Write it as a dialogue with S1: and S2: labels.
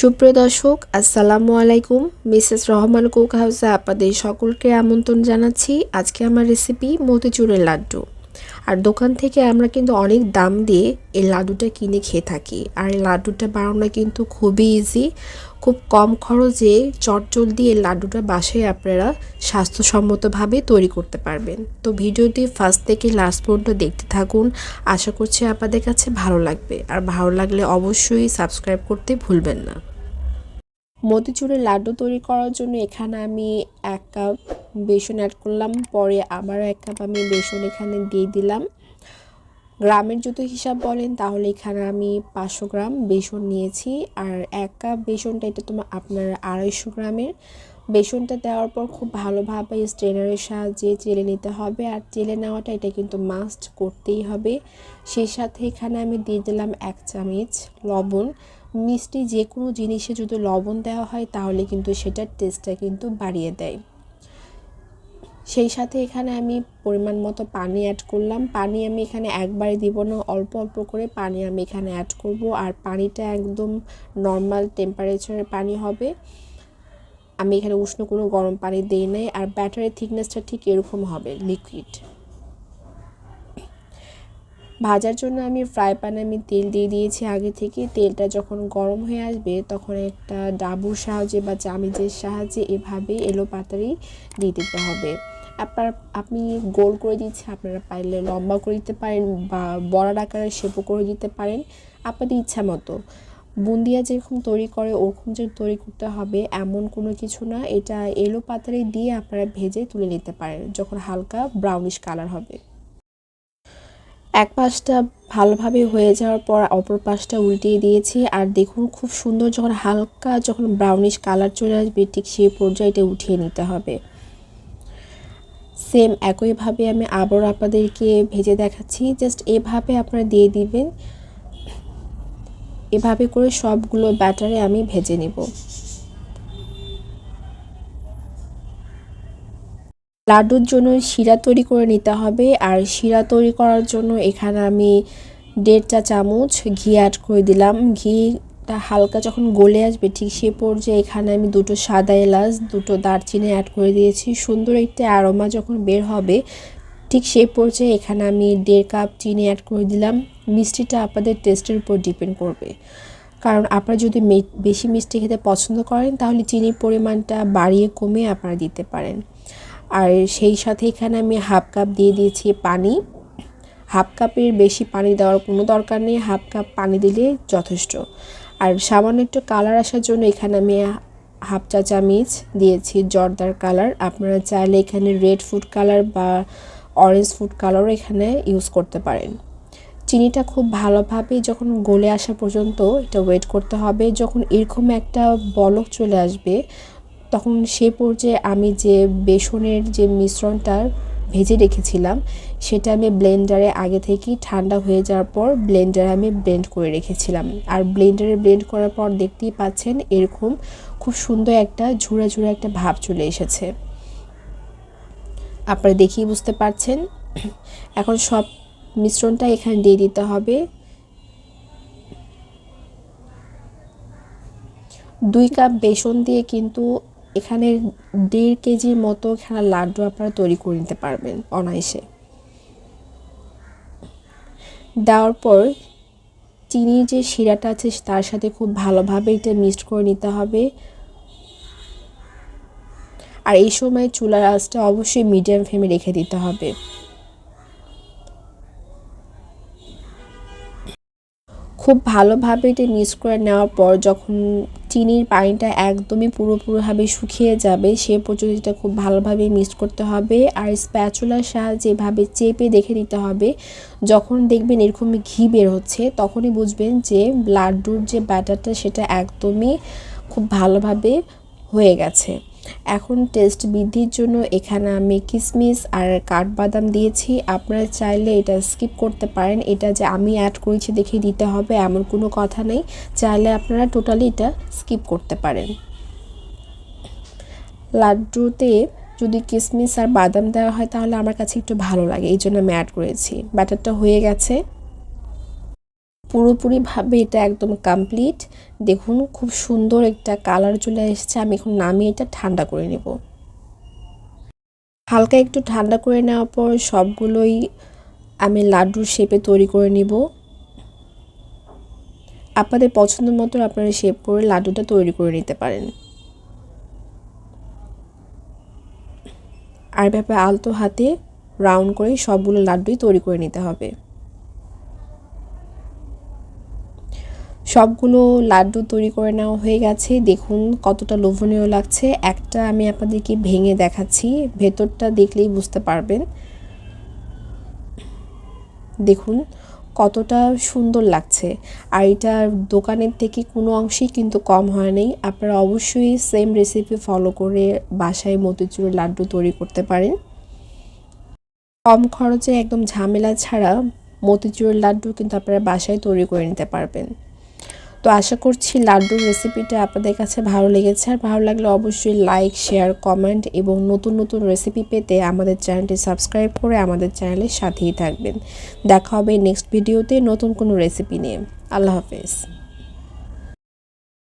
S1: সুপ্রিয় দর্শক, আসসালামু আলাইকুম। মিসেস রহমান কুক হাউসে আপনাদের সকলকে আমন্ত্রণ জানাচ্ছি। আজকে আমার রেসিপি মতিচুরের লাড্ডু। আর দোকান থেকে আমরা কিন্তু অনেক দাম দিয়ে এই লাড্ডুটা কিনে খেয়ে থাকি। আর এই লাড্ডুটা বানানো কিন্তু খুবই ইজি খুব কম খরচে চটজলদি এই লাড্ডুটা বাসায় আপনারা স্বাস্থ্যসম্মতভাবে তৈরি করতে পারবেন। তো ভিডিওটি ফার্স্ট থেকে লাস্ট পর্যন্ত দেখতে থাকুন। আশা করছি আপনাদের কাছে ভালো লাগবে। আর ভালো লাগলে অবশ্যই সাবস্ক্রাইব করতে ভুলবেন না। মতিচুরের লাড্ডু তৈরি করার জন্য এখানে আমি এক কাপ বেসন অ্যাড করলাম, পরে আবার এক কাপ আমি বেসন এখানে দিয়ে দিলাম। গ্রামের যদি হিসাব বলেন, তাহলে এখানে আমি পাঁচশো গ্রাম বেসন নিয়েছি। আর এক কাপ বেসনটা, এটা তোমার আপনার আড়াইশো গ্রামের। বেসনটা দেওয়ার পর খুব ভালোভাবে স্ট্রেনারের সাহায্যে চেলে নিতে হবে। আর চেলে নেওয়াটা, এটা কিন্তু মাস্ট করতেই হবে। সেই সাথে এখানে আমি দিয়ে দিলাম এক চামচ লবণ। মিষ্টি যে কোনো জিনিসে যদি লবণ দেওয়া হয়, তাহলে কিন্তু সেটার টেস্টটা কিন্তু বাড়িয়ে দেয়। সেই সাথে এখানে আমি পরিমাণ মতো পানি অ্যাড করলাম। পানি আমি এখানে একবারে দিব না, অল্প অল্প করে পানি আমি এখানে অ্যাড করব। আর পানিটা একদম নর্মাল টেম্পারেচারের পানি হবে। আমি এখানে উষ্ণ কোনো গরম পানি দিই নাই। আর ব্যাটারের থিকনেসটা ঠিক এরকম হবে লিকুইড ভাজার জন্য আমি ফ্রাই প্যানে আমি তেল দিয়ে দিয়েছি আগে থেকে। তেলটা যখন গরম হয়ে আসবে, তখন একটা ডাবুর সাহায্যে বা চামিচের সাহায্যে এভাবে এলো পাতারি দিয়ে দিতে হবে। আপনার, আপনি গোল করে দিচ্ছে আপনারা পাইলে লম্বা করে দিতে পারেন বা বড়ার আকারে শেপও করে দিতে পারেন। আপনাদের ইচ্ছা মতো। বুন্দিয়া যেরকম তৈরি করে, ওরকম যে তৈরি করতে হবে এমন কোনো কিছু না। এটা এলো পাতারে দিয়ে আপনারা ভেজে তুলে নিতে পারেন, যখন হালকা ব্রাউনিশ কালার হবে। এক পাশটা ভালোভাবে হয়ে যাওয়ার পর অপর পাশটা উল্টিয়ে দিয়েছি। আর দেখুন, খুব সুন্দর যখন হালকা যখন ব্রাউনিশ কালার চলে আসবে, ঠিক সেই পর্যায়ে এটা উঠিয়ে নিতে হবে। সেম একইভাবে আমি আবার আপনাদেরকে ভেজে দেখাচ্ছি। জাস্ট এভাবে আপনারা দিয়ে দিবেন। এভাবে করে সবগুলো ব্যাটারে আমি ভেজে নেব। লাড্ডুর জন্য শিরা তৈরি করে নিতে হবে। আর শিরা তৈরি করার জন্য এখানে আমি দেড় চা চামচ ঘি অ্যাড করে দিলাম। ঘিটা হালকা যখন গলে আসবে ঠিক সে পর্যায়ে এখানে আমি দুটো সাদা এলাচ, দুটো দারচিনি অ্যাড করে দিয়েছি। সুন্দর একটা অ্যারোমা যখন বের হবে, ঠিক সেই পর্যায়ে এখানে আমি দেড় কাপ চিনি অ্যাড করে দিলাম। মিষ্টিটা আপনাদের টেস্টের উপর ডিপেন্ড করবে। কারণ আপনারা যদি বেশি মিষ্টি খেতে পছন্দ করেন, তাহলে চিনির পরিমাণটা বাড়িয়ে কমে আপনারা দিতে পারেন। আর সেই সাথে এখানে আমি হাফ কাপ দিয়ে দিয়েছি পানি। হাফ কাপের বেশি পানি দেওয়ার কোনো দরকার নেই, হাফ কাপ পানি দিলে যথেষ্ট। আর সামান্য একটু কালার আসার জন্য এখানে আমি হাফ চা চামিচ দিয়েছি জর্দার কালার। আপনারা চাইলে এখানে রেড ফুড কালার বা অরেঞ্জ ফুড কালারও এখানে ইউজ করতে পারেন। চিনিটা খুব ভালোভাবে যখন গলে আসা পর্যন্ত এটা ওয়েট করতে হবে। যখন এরকম একটা বলক চলে আসবে তখন সে পর্যায়ে আমি যে বেসনের যে মিশ্রণটা ভেজে রেখেছিলাম, সেটা আমি ব্লেন্ডারে আগে থেকেই ঠান্ডা হয়ে যাওয়ার পর ব্লেন্ডারে আমি ব্লেন্ড করে রেখেছিলাম। আর ব্লেন্ডারে ব্লেন্ড করার পর দেখতেই পাচ্ছেন এরকম খুব সুন্দর একটা ঝুড়া ঝুড়া একটা ভাব চলে এসেছে। আপনারা দেখেই বুঝতে পারছেন। এখন সব মিশ্রণটা এখানে দিয়ে দিতে হবে। দুই কাপ বেসন দিয়ে কিন্তু এখানে দেড় কেজির মতো এখানে লাড্ডু আপনারা তৈরি করে নিতে পারবেন অনায়াসে। দেওয়ার পর চিনির যে শিরাটা আছে তার সাথে খুব ভালোভাবে এটা মিক্সড করে নিতে হবে। আর এই সময় চুলার আঁচটা অবশ্যই মিডিয়াম ফ্লেমে রেখে দিতে হবে। খুব ভালোভাবে এটা মিক্স করে নেওয়ার পর যখন চিনির পানিটা একদমই পুরোপুরিভাবে শুকিয়ে যাবে, সে পর্যন্ত খুব ভালোভাবে মিক্স করতে হবে। আর স্প্যাচুলার সাহায্যে এভাবে চেপে দেখে নিতে হবে। যখন দেখবেন এরকম ঘি বের হচ্ছে, তখনই বুঝবেন যে লাড্ডুর যে ব্যাটারটা, সেটা একদমই খুব ভালোভাবে হয়ে গেছে। এখন টেস্ট বৃদ্ধির জন্য এখানে আমি কিশমিশ আর কাঠবাদাম দিয়েছি। আপনারা চাইলে এটা স্কিপ করতে পারেন। এটা যে আমি অ্যাড করেছি দেখে দিতে হবে, এমন কোনো কথা নেই। চাইলে আপনারা টোটালি এটা স্কিপ করতে পারেন। লাড্ডুতে যদি কিশমিশ আর বাদাম দেওয়া হয় তাহলে আমার কাছে একটু ভালো লাগে এই জন্য আমি অ্যাড করেছি। ব্যাটারটা হয়ে গেছে। পুরোপুরিভাবে এটা একদম কমপ্লিট দেখুন, খুব সুন্দর একটা কালার চলে এসেছে। আমি এখন নামিয়ে এটা ঠান্ডা করে নেব। হালকা একটু ঠান্ডা করে নেওয়ার পর সবগুলোই আমি লাড্ডুর শেপে তৈরি করে নিব। আপনাদের পছন্দ মতো আপনারা শেপ করে লাড্ডুটা তৈরি করে নিতে পারেন। আর ব্যাপারে আলতো হাতে রাউন্ড করে সবগুলো লাড্ডুই তৈরি করে নিতে হবে। সবগুলো লাড্ডু তৈরি করে নেওয়া হয়ে গেছে। দেখুন কতটা লোভনীয় লাগছে। একটা আমি আপনাদেরকে ভেঙে দেখাচ্ছি। ভেতরটা দেখলেই বুঝতে পারবেন। দেখুন কতটা সুন্দর লাগছে। আর এটা দোকানের থেকে কোনো অংশেই কিন্তু কম হয় নাই। আপনারা অবশ্যই সেম রেসিপি ফলো করে বাসায় মতিচুরের লাড্ডু তৈরি করতে পারেন। কম খরচে একদম ঝামেলা ছাড়া মতিচুরের লাড্ডু কিন্তু আপনারা বাসায় তৈরি করে নিতে পারবেন। তো আশা করছি লাড্ডুর রেসিপিটা আপনাদের কাছে ভালো লেগেছে। আর ভালো লাগলে অবশ্যই লাইক শেয়ার কমেন্ট এবং নতুন নতুন রেসিপি পেতে আমাদের চ্যানেলটি সাবস্ক্রাইব করে আমাদের চ্যানেলের সাথেই থাকবেন। দেখা হবে নেক্সট ভিডিওতে নতুন কোনো রেসিপি নিয়ে। আল্লাহ হাফেজ।